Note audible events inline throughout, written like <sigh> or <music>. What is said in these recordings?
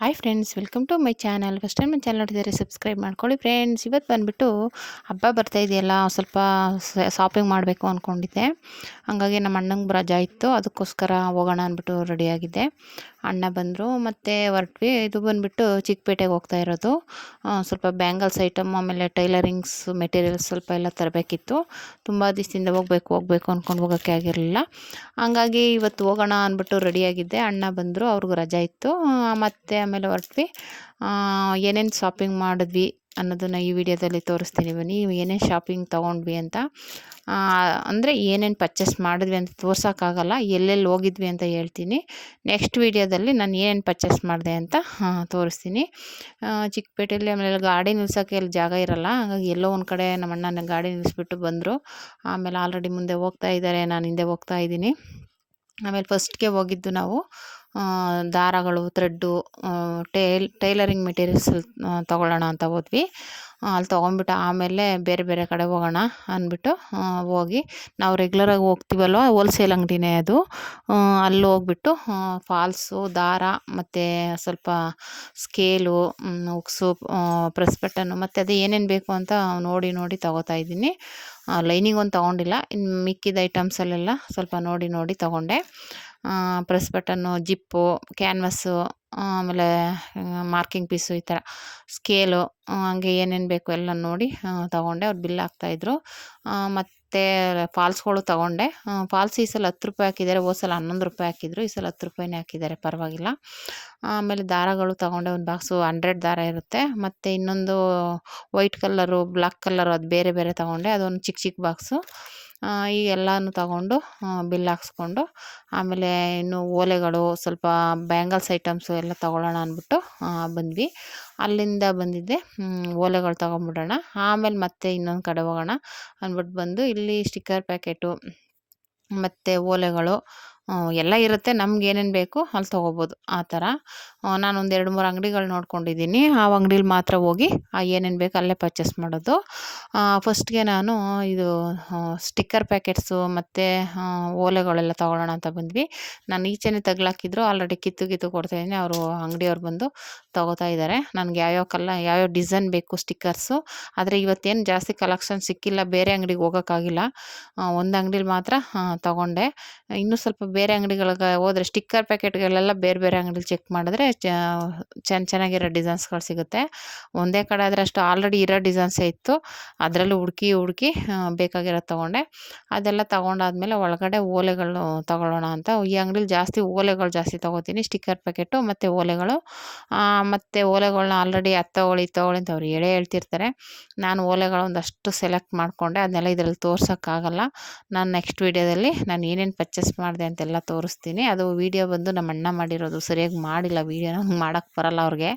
Hi friends welcome to my channel first time ನನ್ನ channel ನೋಡಿದರೆ subscribe ಮಾಡ್ಕೊಳ್ಳಿ friends ಇವತ್ತು ಬಂದುಬಿಟ್ಟು ಹಬ್ಬ ಬರ್ತಾ ಇದೆಯಲ್ಲ, ಸ್ವಲ್ಪ ಶಾಪಿಂಗ್ ಮಾಡಬೇಕು ಅಂದ್ಕೊಂಡಿದ್ದೆ ಹಾಗಾಗಿ ನಮ್ಮ ಅಣ್ಣಂಗೆ ರಜಾ ಇತ್ತು, ಅದಕ್ಕೋಸ್ಕರ ಹೋಗೋಣ ಅಂದ್ಬಿಟ್ಟು ರೆಡಿಯಾಗಿದ್ದೆ ಅಣ್ಣ ಬಂದರು. ಮತ್ತು ಹೊರಟ್ವಿ. ಇದು ಬಂದುಬಿಟ್ಟು ಚಿಕ್ಕಪೇಟೆಗೆ ಹೋಗ್ತಾ ಇರೋದು. ಸ್ವಲ್ಪ ಬ್ಯಾಂಗಲ್ಸ್ ಐಟಮ್, ಆಮೇಲೆ ಟೈಲರಿಂಗ್ಸ್, ಮೆಟೀರಿಯಲ್ಸ್ ಸ್ವಲ್ಪ ಎಲ್ಲ ತರಬೇಕಿತ್ತು. ತುಂಬ ದಿವಸದಿಂದ ಹೋಗ್ಬೇಕು ಹೋಗ್ಬೇಕು ಅಂದ್ಕೊಂಡು ಹೋಗೋಕ್ಕೆ ಆಗಿರಲಿಲ್ಲ. ಹಂಗಾಗಿ ಇವತ್ತು ಹೋಗೋಣ ಅಂದ್ಬಿಟ್ಟು ರೆಡಿಯಾಗಿದ್ದೆ ಅಣ್ಣ ಬಂದರು, ಅವ್ರಿಗೂ ರಜಾ ಇತ್ತು. ಮತ್ತು ಆಮೇಲೆ ಹೊರಟ್ವಿ. ಏನೇನು ಶಾಪಿಂಗ್ ಮಾಡಿದ್ವಿ? ಅನ್ನೋದನ್ನು ಈ ವಿಡಿಯೋದಲ್ಲಿ ತೋರಿಸ್ತೀನಿ. ಬನ್ನಿ ಏನೇನು ಶಾಪಿಂಗ್ ತೊಗೊಂಡ್ವಿ ಅಂತ. ಅಂದರೆ ಏನೇನು ಪರ್ಚೇಸ್ ಮಾಡಿದ್ವಿ ಅಂತ ತೋರ್ಸೋಕ್ಕಾಗಲ್ಲ, ಎಲ್ಲೆಲ್ಲಿ ಹೋಗಿದ್ವಿ ಅಂತ ಹೇಳ್ತೀನಿ. ನೆಕ್ಸ್ಟ್ ವಿಡಿಯೋದಲ್ಲಿ ನಾನು ಏನೇನು ಪರ್ಚೇಸ್ ಮಾಡಿದೆ ಅಂತ ತೋರಿಸ್ತೀನಿ. ಚಿಕ್ಕಪೇಟೆಯಲ್ಲಿ ಆಮೇಲೆ ಗಾಡಿ ನಿಲ್ಸೋಕ್ಕೆ ಅಲ್ಲಿ ಜಾಗ ಇರೋಲ್ಲ, ಹಾಗಾಗಿ ಎಲ್ಲೋ ಒಂದು ಕಡೆ ನಮ್ಮ ಅಣ್ಣನ ಗಾಡಿ ನಿಲ್ಲಿಸ್ಬಿಟ್ಟು ಬಂದರು. ಆಮೇಲೆ ಆಲ್ರೆಡಿ ಮುಂದೆ ಹೋಗ್ತಾ ಇದ್ದಾರೆ, ನಾನು ಹಿಂದೆ ಹೋಗ್ತಾ ಇದ್ದೀನಿ. ಆಮೇಲೆ ಫಸ್ಟ್ಗೆ ಹೋಗಿದ್ದು ನಾವು. ದಾರಗಳು ಥ್ರೆಡ್ಡು ಟೇಲ್ ಟೈಲರಿಂಗ್ ಮೆಟೀರಿಯಲ್ಸ್ ತೊಗೊಳ್ಳೋಣ ಅಂತ ಹೋದ್ವಿ. ಅಲ್ಲಿ ತೊಗೊಂಬಿಟ್ಟು ಆಮೇಲೆ ಬೇರೆ ಬೇರೆ ಕಡೆ ಹೋಗೋಣ ಅಂದ್ಬಿಟ್ಟು ಹೋಗಿ ನಾವು ರೆಗ್ಯುಲರಾಗಿ ಹೋಗ್ತೀವಲ್ವ ಹೋಲ್ಸೇಲ್ ಅಂಗಡಿನೇ ಅದು. ಅಲ್ಲಿ ಹೋಗ್ಬಿಟ್ಟು ಫಾಲ್ಸು ದಾರ ಮತ್ತು ಸ್ವಲ್ಪ ಸ್ಕೇಲು ಉಕ್ಸು ಪ್ರೆಸ್ ಬಟನ್ನು ಮತ್ತು ಅದು ಏನೇನು ಬೇಕು ಅಂತ ನೋಡಿ ನೋಡಿ ತಗೋತಾ ಇದ್ದೀನಿ. ಲೈನಿಂಗ್ ಒಂದು ತೊಗೊಂಡಿಲ್ಲ ಇನ್ನು ಮಿಕ್ಕಿದ ಐಟಮ್ಸಲ್ಲೆಲ್ಲ ಸ್ವಲ್ಪ ನೋಡಿ ನೋಡಿ ತೊಗೊಂಡೆ. ಪ್ರೆಸ್ ಬಟನ್ನು ಜಿಪ್ಪು, ಕ್ಯಾನ್ವಸ್ಸು, ಆಮೇಲೆ ಮಾರ್ಕಿಂಗ್ ಪೀಸು ಈ ಥರ ಸ್ಕೇಲು ಹಂಗೆ ಏನೇನು ಬೇಕು ಎಲ್ಲ ನೋಡಿ ತೊಗೊಂಡೆ. ಅವ್ರು ಬಿಲ್ ಹಾಕ್ತಾಯಿದ್ರು ಮತ್ತು ಫಾಲ್ಸ್ಗಳು ತೊಗೊಂಡೆ. ಫಾಲ್ಸ್ ಈ ಸಲ ಹತ್ತು ರೂಪಾಯಿ ಹಾಕಿದ್ದಾರೆ. ಹೋದ ಸಲ ಹನ್ನೊಂದು ರೂಪಾಯಿ ಹಾಕಿದ್ರು. ಈ ಸಲ ಹತ್ತು ರೂಪಾಯಿನೇ ಹಾಕಿದ್ದಾರೆ. ಪರವಾಗಿಲ್ಲ. ಆಮೇಲೆ ದಾರಗಳು ತೊಗೊಂಡೆ. ಒಂದು ಬಾಕ್ಸು ಹಂಡ್ರೆಡ್ ದಾರ ಇರುತ್ತೆ. ಮತ್ತು ಇನ್ನೊಂದು ವೈಟ್ ಕಲ್ಲರು ಬ್ಲ್ಯಾಕ್ ಕಲ್ಲರು, ಅದು ಬೇರೆ ಬೇರೆ ತೊಗೊಂಡೆ. ಅದೊಂದು ಚಿಕ್ಕ ಚಿಕ್ಕ ಬಾಕ್ಸು. ಈ ಎಲ್ಲನೂ ತಗೊಂಡು ಬಿಲ್ ಹಾಕ್ಸ್ಕೊಂಡು, ಆಮೇಲೆ ಇನ್ನು ಓಲೆಗಳು ಸ್ವಲ್ಪ ಬ್ಯಾಂಗಲ್ಸ್ ಐಟಮ್ಸು ಎಲ್ಲ ತೊಗೊಳ್ಳೋಣ ಅಂದ್ಬಿಟ್ಟು ಬಂದ್ವಿ. ಅಲ್ಲಿಂದ ಬಂದಿದ್ದೆ ಓಲೆಗಳು ತೊಗೊಂಬಿಡೋಣ ಆಮೇಲೆ ಮತ್ತೆ ಇನ್ನೊಂದು ಕಡೆ ಹೋಗೋಣ ಅಂದ್ಬಿಟ್ಟು ಬಂದು ಇಲ್ಲಿ ಸ್ಟಿಕ್ಕರ್ ಪ್ಯಾಕೆಟು, ಮತ್ತು ಓಲೆಗಳು ಎಲ್ಲ ಇರುತ್ತೆ. ನಮ್ಗೆ ಏನೇನು ಬೇಕು ಅಲ್ಲಿ ತೊಗೋಬೋದು. ಆ ಥರ. ನಾನು ಒಂದು ಎರಡು, ಮೂರು ಅಂಗಡಿಗಳು ನೋಡ್ಕೊಂಡಿದ್ದೀನಿ. ಆ ಅಂಗಡೀಲಿ ಮಾತ್ರ ಹೋಗಿ, ಆ, ಏನೇನು ಬೇಕು ಅಲ್ಲೇ ಪರ್ಚೇಸ್ ಮಾಡೋದು. ಫಸ್ಟ್ಗೆ ನಾನು ಇದು ಸ್ಟಿಕ್ಕರ್ ಪ್ಯಾಕೆಟ್ಸು ಮತ್ತು ಓಲೆಗಳೆಲ್ಲ ತೊಗೊಳ್ಳೋಣ ಅಂತ ಬಂದ್ವಿ. ನಾನು ಈಚೆನೇ ತಗ್ಲಾಕಿದ್ರು ಆಲ್ರೆಡಿ ಕಿತ್ತು ಕಿತ್ತು ಕೊಡ್ತಾಯಿದ್ದೀನಿ ಅವರು ಅಂಗಡಿಯವ್ರು ಬಂದು ತೊಗೋತಾ ಇದ್ದಾರೆ ನನಗೆ ಯಾವ್ಯಾವ ಕಲ್ಲ, ಯಾವ್ಯಾವ ಡಿಸೈನ್ ಬೇಕು ಸ್ಟಿಕ್ಕರ್ಸು ಆದರೆ ಇವತ್ತೇನು ಜಾಸ್ತಿ ಕಲೆಕ್ಷನ್ ಸಿಕ್ಕಿಲ್ಲ, ಬೇರೆ ಅಂಗಡಿಗೆ ಹೋಗೋಕ್ಕಾಗಿಲ್ಲ. ಒಂದು ಅಂಗಡೀಲಿ ಮಾತ್ರ ತೊಗೊಂಡೆ. ಇನ್ನೂ ಸ್ವಲ್ಪ ಬೇರೆ ಅಂಗಡಿಗಳಿಗೆ ಹೋದ್ರೆ ಸ್ಟಿಕ್ಕರ್ ಪ್ಯಾಕೆಟ್ಗಳೆಲ್ಲ ಬೇರೆ ಬೇರೆ ಅಂಗಡಿಲಿ ಚೆಕ್ ಮಾಡಿದ್ರೆ ಚೆನ್ನ ಚೆನ್ನಾಗಿರೋ ಡಿಸೈನ್ಸ್ಗಳು ಸಿಗುತ್ತೆ. ಒಂದೇ ಕಡೆ ಆದರೆ ಅಷ್ಟು ಆಲ್ರೆಡಿ ಇರೋ ಡಿಸೈನ್ಸೇ ಇತ್ತು. ಅದರಲ್ಲೂ ಹುಡುಕಿ ಹುಡುಕಿ ಬೇಕಾಗಿರೋದು ತೊಗೊಂಡೆ. ಅದೆಲ್ಲ ತೊಗೊಂಡಾದ್ಮೇಲೆ ಒಳಗಡೆ ಓಲೆಗಳು ತೊಗೊಳ್ಳೋಣ ಅಂತ. ಈ ಅಂಗಡಿಲಿ ಜಾಸ್ತಿ ಓಲೆಗಳು ಜಾಸ್ತಿ ತೊಗೋತೀನಿ. ಸ್ಟಿಕ್ಕರ್ ಪ್ಯಾಕೆಟು ಮತ್ತು ಓಲೆಗಳು. ಮತ್ತು ಓಲೆಗಳನ್ನ ಆಲ್ರೆಡಿ ಅದು ತೊಗೊಳ್ಳಿ ತೊಗೊಳ್ಳಿ ಅಂತ ಅವ್ರು ಹೇಳೇ ಹೇಳ್ತಿರ್ತಾರೆ. ನಾನು ಓಲೆಗಳು ಒಂದಷ್ಟು ಸೆಲೆಕ್ಟ್ ಮಾಡಿಕೊಂಡೆ. ಅದನ್ನೆಲ್ಲ ಇದರಲ್ಲಿ ತೋರ್ಸೋಕ್ಕಾಗಲ್ಲ. ನಾನು ನೆಕ್ಸ್ಟ್ ವೀಡಿಯೋದಲ್ಲಿ ನಾನು ಏನೇನು ಪರ್ಚೇಸ್ ಮಾಡಿದೆ ಅಂತೆಲ್ಲ ತೋರಿಸ್ತೀನಿ. ಅದು ವೀಡಿಯೋ ಬಂದು ನಮ್ಮ ಅಣ್ಣ ಮಾಡಿರೋದು ಸರಿಯಾಗಿ ಮಾಡಿಲ್ಲ. ವೀಡಿಯೋನ ಮಾಡೋಕ್ಕೆ ಬರಲ್ಲ ಅವ್ರಿಗೆ.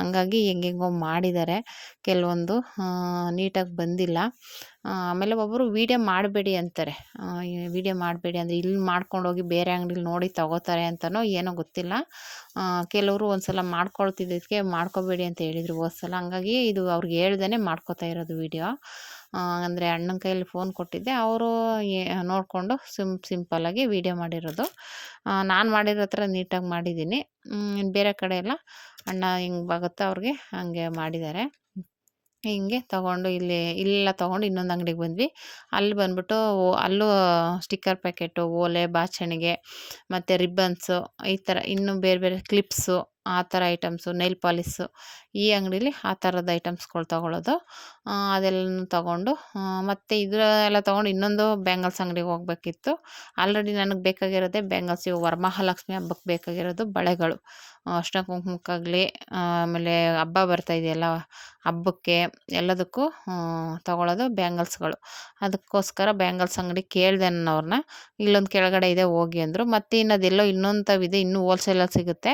ಹಂಗಾಗಿ ಹೆಂಗೆಂಗೋ ಮಾಡಿದ್ದಾರೆ. ಕೆಲವೊಂದು ನೀಟಾಗಿ ಬಂದಿಲ್ಲ. ಆಮೇಲೆ ಒಬ್ಬರು ವೀಡಿಯೋ ಮಾಡಬೇಡಿ ಅಂತಾರೆ. ವೀಡಿಯೋ ಮಾಡಬೇಡಿ ಅಂದರೆ ಇಲ್ಲಿ ಮಾಡ್ಕೊಂಡೋಗಿ ಬೇರೆ ಅಂಗಡಿಲಿ ನೋಡಿ ತಗೋತಾರೆ ಅಂತನೋ ಏನೋ ಗೊತ್ತಿಲ್ಲ. ಕೆಲವರು ಒಂದು ಸಲ ಮಾಡ್ಕೊಳ್ತಿದ್ದಕ್ಕೆ ಮಾಡ್ಕೋಬೇಡಿ ಅಂತ ಹೇಳಿದರು ಹೋದ ಸಲ ಹಂಗಾಗಿ ಇದು ಅವ್ರಿಗೆ ಹೇಳ್ದೇ ಮಾಡ್ಕೋತಾ ಇರೋದು ವೀಡಿಯೋ ಅಂದರೆ ಅಣ್ಣನ ಕೈಯಲ್ಲಿ ಫೋನ್ ಕೊಟ್ಟಿದ್ದೆ. ಅವರು ನೋಡಿಕೊಂಡು ಸಿಮ್ ಸಿಂಪಲ್ಲಾಗಿ ವೀಡಿಯೋ ಮಾಡಿರೋದು. ನಾನು ಮಾಡಿರೋ ಹತ್ರ ನೀಟಾಗಿ ಮಾಡಿದ್ದೀನಿ. ಬೇರೆ ಕಡೆ ಎಲ್ಲ ಅಣ್ಣ ಹಿಂಗೆ ಬಾಗುತ್ತೋ ಅವ್ರಿಗೆ ಹಂಗೆ ಮಾಡಿದ್ದಾರೆ. ಹಿಂಗೆ ತೊಗೊಂಡು ಇಲ್ಲಿ, ಇಲ್ಲೆಲ್ಲ ತೊಗೊಂಡು ಇನ್ನೊಂದು ಅಂಗಡಿಗೆ ಬಂದ್ವಿ. ಅಲ್ಲಿ ಬಂದ್ಬಿಟ್ಟು ಅಲ್ಲೂ ಸ್ಟಿಕ್ಕರ್ ಪ್ಯಾಕೆಟು ಓಲೆ, ಬಾಚಣಿಗೆ, ಮತ್ತು ರಿಬ್ಬನ್ಸು ಈ ಥರ ಇನ್ನೂ ಬೇರೆ ಬೇರೆ ಕ್ಲಿಪ್ಸು ಆ ಥರ ಐಟಮ್ಸು, ನೈಲ್ ಪಾಲಿಸ್ಸು ಈ ಅಂಗಡೀಲಿ ಆ ಥರದ ಐಟಮ್ಸ್ಗಳು ತೊಗೊಳ್ಳೋದು ಅದೆಲ್ಲನೂ ತೊಗೊಂಡು ಮತ್ತು ಇದೆಲ್ಲ ತೊಗೊಂಡು ಇನ್ನೊಂದು ಬ್ಯಾಂಗಲ್ಸ್ ಅಂಗಡಿಗೆ ಹೋಗ್ಬೇಕಿತ್ತು. ಆಲ್ರೆಡಿ ನನಗೆ ಬೇಕಾಗಿರೋದೇ ಬ್ಯಾಂಗಲ್ಸ್, ಇವು ವರಮಹಾಲಕ್ಷ್ಮಿ ಹಬ್ಬಕ್ಕೆ ಬೇಕಾಗಿರೋದು ಬಳೆಗಳು. ಅರ್ಶಿನ ಕುಂಕುಮಕ್ಕಾಗಲಿ ಆಮೇಲೆ ಹಬ್ಬ ಬರ್ತಾ ಇದೆಯಲ್ಲ, ಹಬ್ಬಕ್ಕೆ ಎಲ್ಲದಕ್ಕೂ ತೊಗೊಳ್ಳೋದು ಬ್ಯಾಂಗಲ್ಸ್ಗಳು. ಅದಕ್ಕೋಸ್ಕರ ಬ್ಯಾಂಗಲ್ಸ್ ಅಂಗಡಿ ಕೇಳಿದೆ ನಾನು ಅವ್ರನ್ನ ಇಲ್ಲೊಂದು ಕೆಳಗಡೆ ಇದೆ ಹೋಗಿ ಅಂದರು. ಮತ್ತು ಇನ್ನೋದೆಲ್ಲೋ ಇನ್ನೊಂದು ತವಿದೆ ಇನ್ನೂ ಹೋಲ್ಸೇಲಲ್ಲಿ ಸಿಗುತ್ತೆ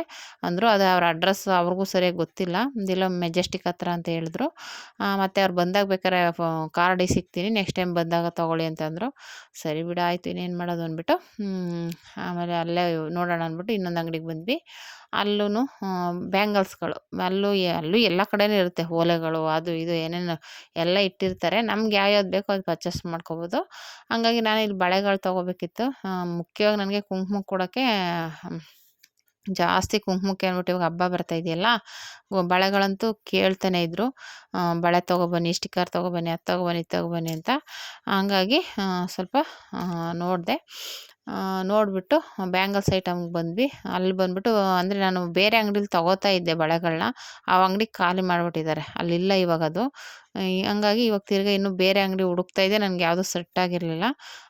ಅಂದರು. ಅದು ಅವ್ರ ಅಡ್ರೆಸ್ ಅವ್ರಿಗೂ ಸರಿಯಾಗಿ ಗೊತ್ತಿಲ್ಲ. ಇದೆಲ್ಲ ಮೆಜೆಸ್ಟಿಕ್ ಹತ್ರ ಅಂತ ಹೇಳಿದ್ರು. ಮತ್ತು ಅವ್ರು ಬಂದಾಗ ಬೇಕಾದ್ರೆ ಕಾರ್ಡಿಗೆ ಸಿಗ್ತೀನಿ, ನೆಕ್ಸ್ಟ್ ಟೈಮ್ ಬಂದಾಗ ತೊಗೊಳ್ಳಿ ಅಂತಂದರು ಸರಿ ಬಿಡ, ಆಯಿತು, ಇನ್ನೇನು ಮಾಡೋದು ಅಂದ್ಬಿಟ್ಟು ಆಮೇಲೆ ಅಲ್ಲೇ ನೋಡೋಣ ಅಂದ್ಬಿಟ್ಟು ಇನ್ನೊಂದು ಅಂಗಡಿಗೆ ಬಂದ್ವಿ. ಅಲ್ಲೂ ಬ್ಯಾಂಗಲ್ಸ್ಗಳು. ಅಲ್ಲೂ ಅಲ್ಲೂ ಎಲ್ಲ ಕಡೆಯೂ ಇರುತ್ತೆ ಓಲೆಗಳು, ಅದು ಇದು, ಏನೇನು ಎಲ್ಲ ಇಟ್ಟಿರ್ತಾರೆ. ನಮ್ಗೆ ಯಾವ್ಯಾವ್ದು ಬೇಕೋ ಅದು ಪರ್ಚೇಸ್ ಮಾಡ್ಕೋಬೋದು. ಹಂಗಾಗಿ ನಾನು ಇಲ್ಲಿ ಬಳೆಗಳು ತೊಗೋಬೇಕಿತ್ತು. ಮುಖ್ಯವಾಗಿ ನನಗೆ ಕುಂಕುಮ ಕೊಡೋಕ್ಕೆ ಜಾಸ್ತಿ ಕುಂಕುಮಕ್ಕೆ ಅಂದ್ಬಿಟ್ಟು ಇವಾಗ ಹಬ್ಬ ಬರ್ತಾ ಇದೆಯಲ್ಲ ಬಳೆಗಳಂತೂ ಕೇಳ್ತಾನೆ ಇದ್ರು. ಆ, ಬಳೆ ತೊಗೊಬನ್ನಿ ಸ್ಟಿಕ್ಕರ್ ತೊಗೊಬನ್ನಿ ಅದು ತೊಗೊಬನ್ನಿ ಇದು ತೊಗೊಬನ್ನಿ ಅಂತ. ಹಂಗಾಗಿ ಸ್ವಲ್ಪ ನೋಡಿದೆ. ನೋಡಿಬಿಟ್ಟು ಬ್ಯಾಂಗಲ್ಸ್ ಐಟಮ್ಗೆ ಬಂದ್ವಿ. ಅಲ್ಲಿ ಬಂದ್ಬಿಟ್ಟು ಅಂದರೆ ನಾನು ಬೇರೆ ಅಂಗಡೀಲಿ ತೊಗೋತಾ ಇದ್ದೆ ಬಳೆಗಳನ್ನ ಆ ಅಂಗಡಿ ಖಾಲಿ ಮಾಡಿಬಿಟ್ಟಿದ್ದಾರೆ. ಅಲ್ಲಿಲ್ಲ ಇವಾಗ ಅದು. ಹಂಗಾಗಿ ಇವಾಗ ತಿರ್ಗಿ ಇನ್ನೂ ಬೇರೆ ಅಂಗಡಿ ಹುಡುಕ್ತಾ ಇದ್ದೆ. ನನಗೆ ಯಾವುದೂ ಸೆಟ್ ಆಗಿರಲಿಲ್ಲ.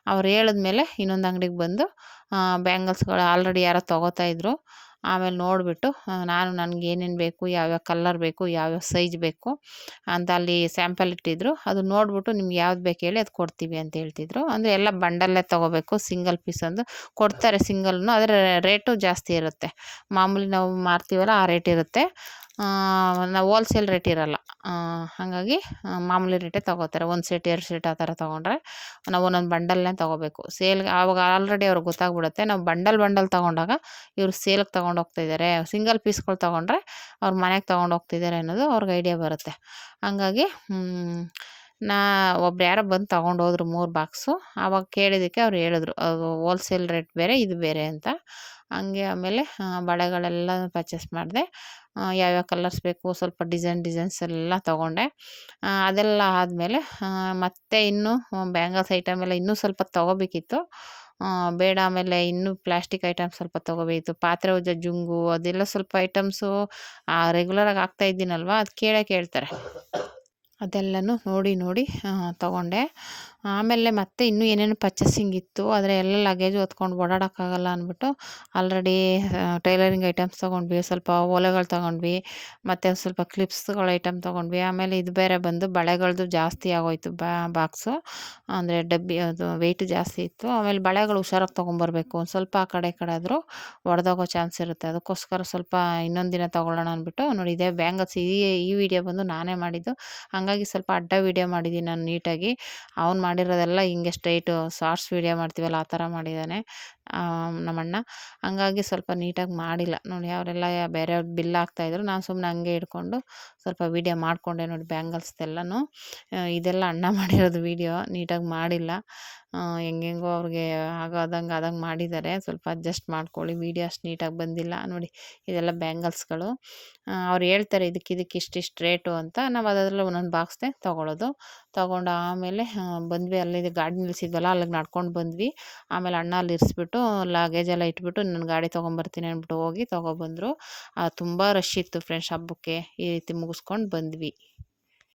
ಅವ್ರು ಹೇಳಿದ್ಮೇಲೆ ಇನ್ನೊಂದು ಅಂಗಡಿಗೆ ಬಂದು ಬ್ಯಾಂಗಲ್ಸ್ಗಳು ಆಲ್ರೆಡಿ ಯಾರೋ ತೊಗೋತಾ ಇದ್ರು. ಆಮೇಲೆ ನೋಡಿಬಿಟ್ಟು ನಾನು ನನಗೆ ಏನೇನು ಬೇಕು, ಯಾವ್ಯಾವ ಕಲ್ಲರ್ ಬೇಕು, ಯಾವ್ಯಾವ ಸೈಜ್ ಬೇಕು ಅಂತ ಅಲ್ಲಿ ಸ್ಯಾಂಪಲ್ ಇಟ್ಟಿದ್ರು. ಅದು ನೋಡಿಬಿಟ್ಟು ನಿಮ್ಗೆ ಯಾವ್ದು ಬೇಕು ಹೇಳಿ ಅದು ಕೊಡ್ತೀವಿ ಅಂತ ಹೇಳ್ತಿದ್ರು. ಅಂದರೆ ಎಲ್ಲ ಬಂಡಲ್ಲೇ ತೊಗೋಬೇಕು ಸಿಂಗಲ್ ಪೀಸ್ ಅಂದು. ಕೊಡ್ತಾರೆ ಸಿಂಗಲ್ನು ಆದರೆ ರೇಟು ಜಾಸ್ತಿ ಇರುತ್ತೆ. ಮಾಮೂಲಿ ನಾವು ಮಾರ್ತೀವಲ್ಲ, ಆ ರೇಟ್ ಇರುತ್ತೆ. ನಾವು ಹೋಲ್ಸೇಲ್ ರೇಟ್ ಇರಲ್ಲ. ಹಾಗಾಗಿ ಮಾಮೂಲಿ ರೇಟೇ ತೊಗೋತಾರೆ. ಒಂದು ಸೆಟ್ ಎರಡು ಸೆಟ್ ಆ ಥರ ತೊಗೊಂಡ್ರೆ ನಾವು ಒಂದೊಂದು ಬಂಡಲ್ನೇ ತೊಗೋಬೇಕು. ಸೇಲ್ಗೆ ಆವಾಗ ಆಲ್ರೆಡಿ ಅವ್ರಿಗೆ ಗೊತ್ತಾಗ್ಬಿಡುತ್ತೆ. ನಾವು ಬಂಡಲ್ ಬಂಡಲ್ ತೊಗೊಂಡಾಗ ಇವರು ಸೇಲ್ಗೆ ತೊಗೊಂಡು ಹೋಗ್ತಿದ್ದಾರೆ ಸಿಂಗಲ್ ಪೀಸ್ಗಳು ತೊಗೊಂಡ್ರೆ ಅವ್ರ ಮನೆಗೆ ತೊಗೊಂಡು ಹೋಗ್ತಿದ್ದಾರೆ ಅನ್ನೋದು ಅವ್ರಿಗೆ ಐಡಿಯಾ ಬರುತ್ತೆ. ಹಂಗಾಗಿ ನಾ, ಒಬ್ರು ಯಾರೋ ಬಂದು ತೊಗೊಂಡು ಹೋದ್ರು ಮೂರು ಬಾಕ್ಸು ಆವಾಗ ಕೇಳಿದ್ದಕ್ಕೆ ಅವ್ರು ಹೇಳಿದ್ರು, ಅದು ಹೋಲ್ಸೇಲ್ ರೇಟ್ ಬೇರೆ, ಇದು ಬೇರೆ ಅಂತ. ಹಂಗೆ ಆಮೇಲೆ ಬಳೆಗಳೆಲ್ಲ ಪರ್ಚೇಸ್ ಮಾಡಿದೆ. ಯಾವ್ಯಾವ ಕಲರ್ಸ್ ಬೇಕು, ಸ್ವಲ್ಪ ಡಿಸೈನ್ ಡಿಸೈನ್ಸ್ ಎಲ್ಲ ತೊಗೊಂಡೆ. ಅದೆಲ್ಲ ಆದಮೇಲೆ ಮತ್ತೆ ಇನ್ನೂ ಬ್ಯಾಂಗಲ್ಸ್ ಐಟಮ್ ಎಲ್ಲ ಇನ್ನೂ ಸ್ವಲ್ಪ ತೊಗೋಬೇಕಿತ್ತು. ಬೇಡ ಆಮೇಲೆ ಇನ್ನೂ ಪ್ಲಾಸ್ಟಿಕ್ ಐಟಮ್ಸ್ ಸ್ವಲ್ಪ ತೊಗೋಬೇಕಿತ್ತು. ಪಾತ್ರೆ, ಉಜ್ಜ, ಜುಂಗು ಅದೆಲ್ಲ ಸ್ವಲ್ಪ ಐಟಮ್ಸು ರೆಗ್ಯುಲರಾಗಿ ಆಗ್ತಾ ಇದ್ದೀನಲ್ವ, ಅದು ಕೇಳೇ ಕೇಳ್ತಾರೆ. ಅದೆಲ್ಲನೂ ನೋಡಿ ನೋಡಿ ತೊಗೊಂಡೆ. ಆಮೇಲೆ ಮತ್ತೆ ಇನ್ನೂ ಏನೇನು ಪರ್ಚೇಸಿಂಗ್ ಇತ್ತು, ಆದರೆ ಎಲ್ಲ ಲಗೇಜು ಹೊತ್ಕೊಂಡು ಓಡಾಡೋಕ್ಕಾಗಲ್ಲ ಅಂದ್ಬಿಟ್ಟು ಆಲ್ರೆಡಿ ಟೈಲರಿಂಗ್ ಐಟಮ್ಸ್ ತೊಗೊಂಡ್ವಿ, ಸ್ವಲ್ಪ ಓಲೆಗಳು ತೊಗೊಂಡ್ವಿ, ಮತ್ತು ಸ್ವಲ್ಪ ಕ್ಲಿಪ್ಸ್ಗಳ ಐಟಮ್ ತೊಗೊಂಡ್ವಿ, ಆಮೇಲೆ ಇದು ಬೇರೆ ಬಂದು ಬಳೆಗಳದ್ದು ಜಾಸ್ತಿ ಆಗೋಯ್ತು ಬಾಕ್ಸು ಅಂದರೆ ಡಬ್ಬಿ, ಅದು ವೆಯ್ಟ್ ಜಾಸ್ತಿ ಇತ್ತು, ಆಮೇಲೆ ಬಳೆಗಳು ಹುಷಾರಾಗಿ ತೊಗೊಂಬರ್ಬೇಕು, ಒಂದು ಸ್ವಲ್ಪ ಆ ಕಡೆ ಈ ಕಡೆ ಆದರೂ ಒಡೆದೋಗೋ ಚಾನ್ಸ್ ಇರುತ್ತೆ, ಅದಕ್ಕೋಸ್ಕರ ಸ್ವಲ್ಪ ಇನ್ನೊಂದು ದಿನ ತೊಗೊಳ್ಳೋಣ ಅಂದ್ಬಿಟ್ಟು, ನೋಡಿ ಇದೇ ಬ್ಯಾಂಗಲ್ಸ್ ಈ ಈ ವಿಡಿಯೋ ಬಂದು ನಾನೇ ಮಾಡಿದ್ದು, ಹಾಗಾಗಿ ಸ್ವಲ್ಪ ಅಡ್ಡ ವಿಡಿಯೋ ಮಾಡಿದ್ದೀನಿ ನಾನು ನೀಟಾಗಿ ಅವ್ನು ಮಾಡಿರೋದೆಲ್ಲ ಹಿಂಗೆ ಸ್ಟ್ರೈಟು ಶಾರ್ಟ್ಸ್ ವೀಡಿಯೋ ಮಾಡ್ತೀವಲ್ಲ ಆ ಥರ ಮಾಡಿದ್ದಾನೆ. ನಮ್ಮಣ್ಣ. ಹಂಗಾಗಿ ಸ್ವಲ್ಪ ನೀಟಾಗಿ ಮಾಡಿಲ್ಲ. ನೋಡಿ, ಅವರೆಲ್ಲ ಬೇರೆ ಬಿಲ್ ಹಾಕ್ತಾಯಿದ್ರು ನಾನು ಸುಮ್ಮನೆ ಹಂಗೆ ಇಟ್ಕೊಂಡು ಸ್ವಲ್ಪ ವೀಡಿಯೋ ಮಾಡಿಕೊಂಡೆ ನೋಡಿ ಬ್ಯಾಂಗಲ್ಸ್ದೆಲ್ಲನೂ ಇದೆಲ್ಲ ಅಣ್ಣ <laughs> ಮಾಡಿರೋದು ವೀಡಿಯೋ. ನೀಟಾಗಿ ಮಾಡಿಲ್ಲ. ಹೆಂಗೆಂಗೋ ಅವ್ರಿಗೆ ಆಗೋದಂಗೆ ಆದಂಗೆ ಮಾಡಿದ್ದಾರೆ. ಸ್ವಲ್ಪ ಅಡ್ಜಸ್ಟ್ ಮಾಡ್ಕೊಳ್ಳಿ. ವೀಡಿಯೋ ಅಷ್ಟು ನೀಟಾಗಿ ಬಂದಿಲ್ಲ. ನೋಡಿ, ಇದೆಲ್ಲ ಬ್ಯಾಂಗಲ್ಸ್ಗಳು. ಅವ್ರು ಹೇಳ್ತಾರೆ, ಇದಕ್ಕೆ ಇದಕ್ಕೆ ಇಷ್ಟಿಷ್ಟು ರೇಟು ಅಂತ. ನಾವು ಅದರಲ್ಲಿ ಒಂದೊಂದು ಬಾಕ್ಸ್ನೇ ತೊಗೊಳೋದು. ತೊಗೊಂಡು ಆಮೇಲೆ ಬಂದ್ವಿ. ಅಲ್ಲಿ ಗಾಡಿ ನಿಲ್ಲಿಸಿದ್ವಲ್ಲ ಅಲ್ಲಿಗೆ ನಡ್ಕೊಂಡು ಬಂದ್ವಿ. ಆಮೇಲೆ ಅಣ್ಣ ಅಲ್ಲಿ ಇರಿಸ್ಬಿಟ್ಟು ಲಗೇಜ್ ಎಲ್ಲ ಇಟ್ಬಿಟ್ಟು ನನ್ನ ಗಾಡಿ ತೊಗೊಂಬರ್ತೀನಿ ಅಂದ್ಬಿಟ್ಟು ಹೋಗಿ ತೊಗೊಬಂದರು. ತುಂಬ ರಶ್ ಇತ್ತು ಫ್ರೆಂಡ್ಸ್ ಹಬ್ಬಕ್ಕೆ ಈ ರೀತಿ ಮುಗಿಸ್ಕೊಂಡು ಬಂದ್ವಿ.